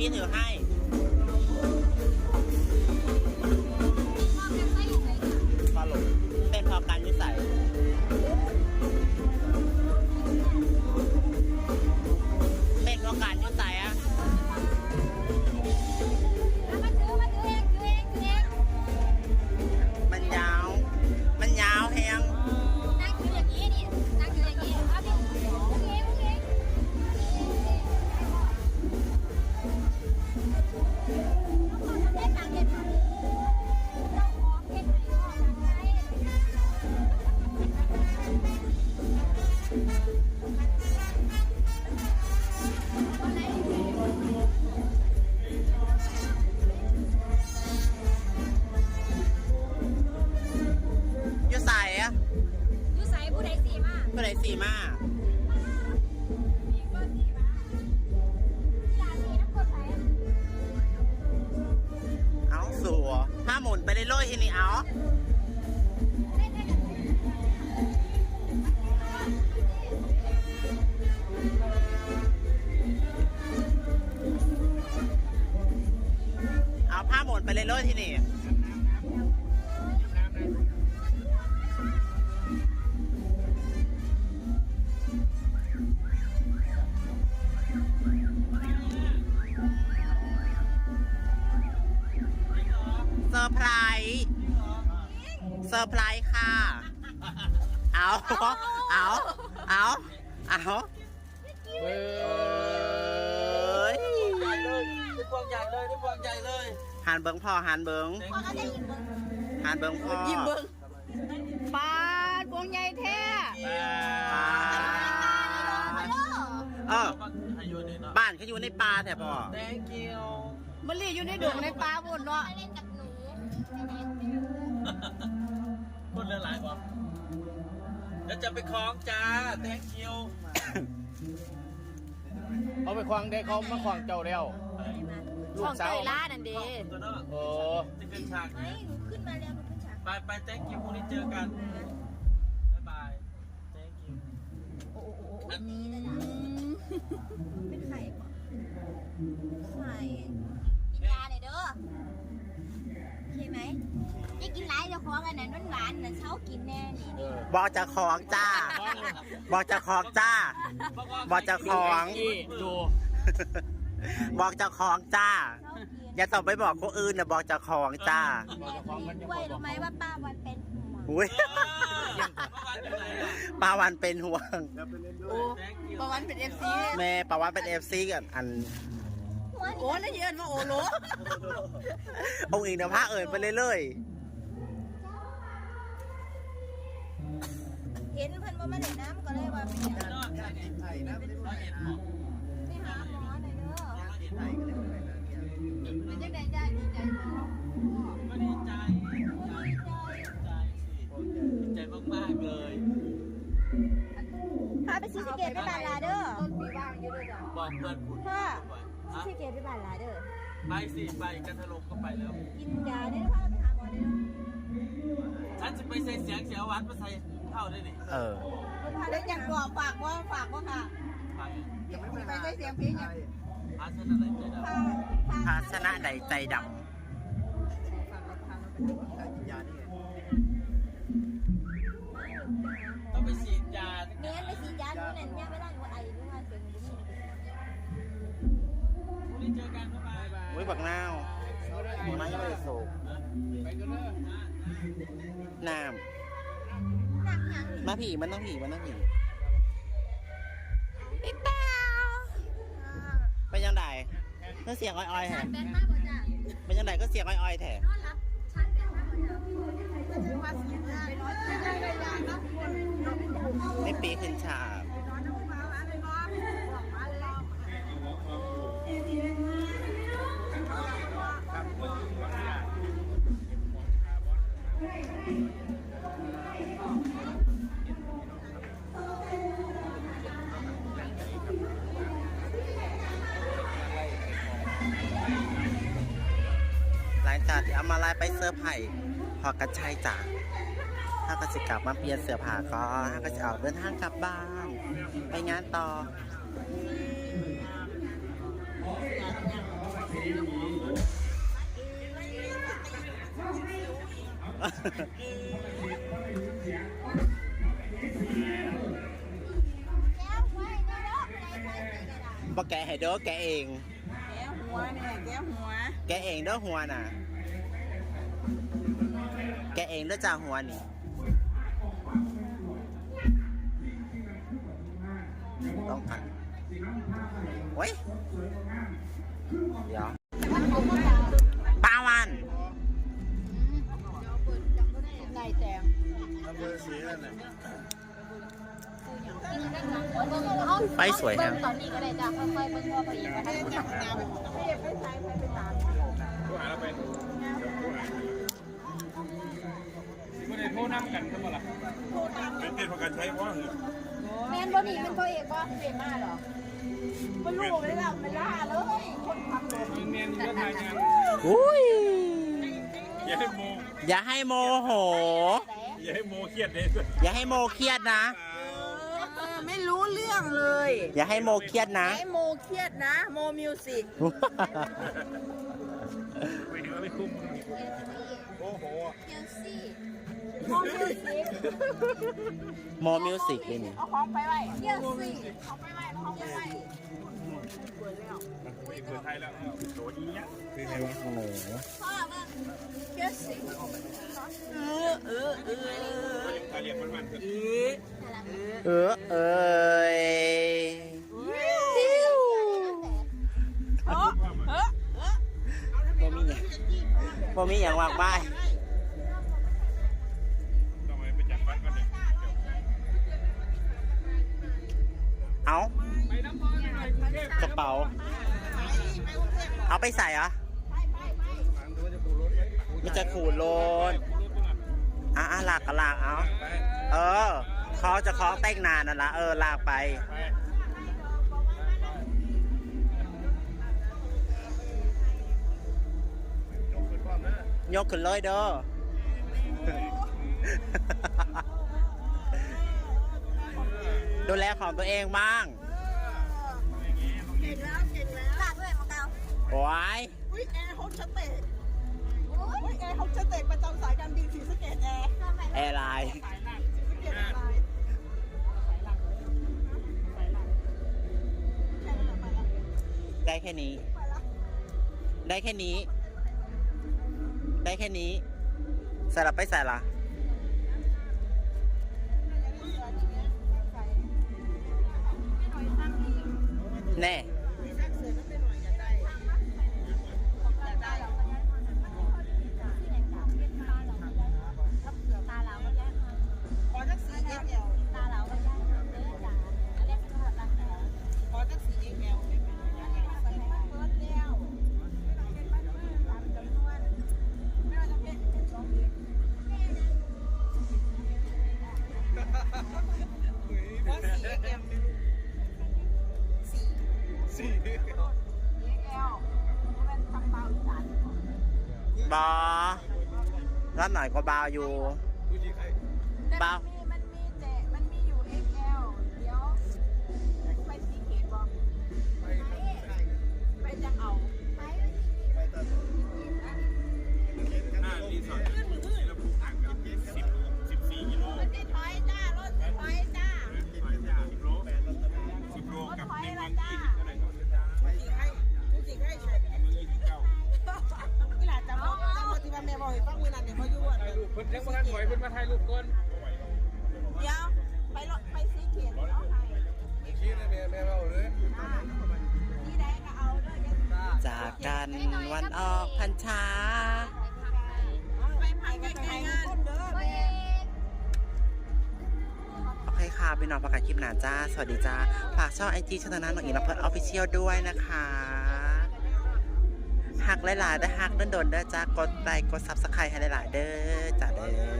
พี่ถือให้ ผู้ใดสีมากผู้ใดสีมามีก็สีมากอยากมีน้ำกดไหลเอาสัวห้าหมุนไปเลยเลยทีนี้เอาเล่นได้กันเอาผ้าหมุนไปเลยเลยทีนี้ เซอร์ไพรส์เซอร์ไพรส์ค่ะ เอาเอาเอาเอาเฮ้เอ้ยใหญ่เลยได้พวงใหญ่เลยได้พวงใหญ่เลยหันเบิงพ่อหันเบิงพอก็ได้ยินเบิ้งหันเบิงพ่อยิ้มเบิ่งปาดวงใหญ่แท้อ่าฮัลโหลเอออายุนี่เนาะบ้านเขาอยู่ในป่าแต่พ่อ thank you มันเรียอยู่ในดงในป่าบนเนาะ มาเล่นกับหนูพูดเรื่องหลายบ่แล้วจะไปคล้องจ้า thank you เขาไปควางได้เขามาควางเจ้าแล้วลูขกองสาเตวยล่านั่นเด้ตัวเนาะโอ้จะขึ้นฉากไม่หนูขึ้นมาแล้วหนูขึ้นฉากไปไป thank you พรุ่งนี้เจอกันบ๊ายบาย thank you อันนี้นะจ๊ะเป็นไข่ปะไข่กินยาหน่อยเด้อโอเคไหมอย่ากินหลายเดี๋ยวของอัน นั้นมันหวานนะเช้ากินแน่นี่เออบอกเจะของจ้า บอกเจะของจ้า บอกเจะของนี่ดูบอกเจะของจ้า เช้ากินอย่าต้องไปบอกคนอื่นนะบอกเจะของจ้าบอกเจ้าของมันยังกล้วยบอรู้กไหมว่าป้าวันเป็นห่วงอุ้ยเมื่อวานอยู่ไหนอะปาวันเป็นห่วง โอ้ thank you ประวันเป็นเอฟซีแม่ปาวันเป็นเอฟซีกันอันหัวโอ้แล้วเยือนมาโอโลองค์อิงเดี๋ยวพาเอิญไปเรื่อยเห็นเพิ่นว่ามาเล่นน้ำก็เลยว่าไปหาเนาะไทยนะเป็นร้อยเอ็ดหมอกไปหาหมอหน่อยเด้อร้อยเอ็ดไทยก็เลยเป็นจังได๋จ้าดีใจบ่ก็ดีใจดีใจดีใจสิดีใจมากๆเลยพาไปซีสะเกตไปบ้านลาเด้อต้นปีว่างอยู่ด้วยจ้ะบอกเพื่อนคุณพ่อฮะซีสะเกตไปบ้านลาเด้อไปสิไปกันทะลงก็ไปแล้ว กินยาได้พาไปหาหมอได้เด้อฉันจะไปใส่เสียงเสียวัดมาใส่ เท่าได้นี่ๆเออเด็กอยากบอกฝากว่าฝากว่าค่ะไปไปได้เสียงเพลงอย่างพาฉันอะไรใจดพาพาภาชนะใดใจดำต้องไปฉีดยาเมียนไปซีดยาหนูนั่นเนี่ยไม่ได้หนูไอหนูว่าเสียงหนูบ่มีพรุ่งนี้เจอกันบ๊ายบายำอุ้ยบักนาวมายังไม่ได้สูบไปกันเลย น้หนักหยังำ มาผีมันต้องผีมันต้องผีพี่เป้าไปยังไดก็เสียงอ้อยๆแถชาร์จแบตมากบ่จ้ะไปยังไดก็เสียงอ้อยๆแถนอนรับชาร์จแบตมากบ่จ้ะมันจะว่าเสียงได้ไปนอนได้ได้ได้นะไม่ปีขึ้นฉาก เอามาลายไปเสื้อร์ไผ่พอกระชัยจ้ะถ้าก็จะกลับมาเปลี่ยนเสื้อผ้าก็ถ้าก็จะออกเดินทางกลับบ้าน ไปงานต่อแล้วไว้ในรถใจใจใจกระดาษบอกแกให้เด้อแกเอง แก้หัวเนี่ยแก้หัว แกเองเด้อหัวน่ะแกเองเด้อจ้าหัวนี่ต้องกันเว้ยเดี๋ยวปาวันได้แตงไปสวยเบิ่ฮะงตอนนี้ก็ได้จ้ะค่อยๆเบิ่งพ่อไปอีกก็ได้ผู้ น้ำกันก็บ่ล่ะเป็นเป็นประกันใช้เพราะแมนบ่นี่มันพ่อเอกบ่เอกมาเหรอมันรู้เลยล่ะมันล่าเลย คนทำเลยเมียนเยอะทายงานอุ้ยอย่าให้โมอย่าให้โมโห อย่าให้โมเครียดเลยอย่าให้โมเครียดนะไม่รู้เรื่องเลย อย่าให้โมเครียดนะไอ้โมเครียดนะ โมมิวสิกไม่ถือไม่คุ้มโอ้โหเชลซี โมมิวสิกโมมิวสิกเลยนี่เอาของไปไว้เชลซีเอาไปไว้เอาของไปไว้เปิดไทยแล้วโดนี้เนี่ยคือไงวะโอ้โหพ่อเบิ่งเชลซีเออเออเออถ้าเรียกมันมันเออเอ้ยเออเออบ่มีหยังบ่มีอย่างมากมา เอาไปใส่เหรอมันจะขูดโลนอะอะลากก็ลากเอาเออเขาจะคล้องแต่งนานนั่นละเออลากไปไป ยกขึ้นเลยเด้อดูแลของตัวเองบ้าง โอ้ยอุ้ยแอร์โฮสเตสโอ้ยอุ้ยแอร์โฮสเตสประจำสายการบินสีสะเกตแอร์ทำไมแอร์ไลน์สีสะเกตแอร์ไลน์แค่นั้นไปละได้แค่นี้ไปละได้แค่นี้ ได้แค่นี้ใส่ละไปใส่ละแน่ สี่เอ็มสี่สี่เอ็กเอลเป็นทำเบาอีสานบอรับหน่อยก็บาวอยู่ผู้ชี้ใครแต่เบามั พิ่นยังบ่ทันถอยเพิ่นมาถ่ายรูปก่อนเดี๋ยวไปรถไปสีเขตเอาให้ชี้เลยแม่แม่เราเลยที่ใดก็เอาเด้อยังจากกันวันออกพรรษาไปพักใกล้ๆงานเด้อแม่โอเคค่ะพี่น้องประกาศคลิปหนาจ้า สวัสดีจ้า ฝากช่องไอจีช่องทางนั้นน้องอีกน้ำเพิร์ดออฟฟิเชียลด้วยนะคะ หักหลายๆได้อหักโดนๆเด้อจ้ากดไลค์กดซับสไครต์ให้หลายๆเด้อจ้าเด้อ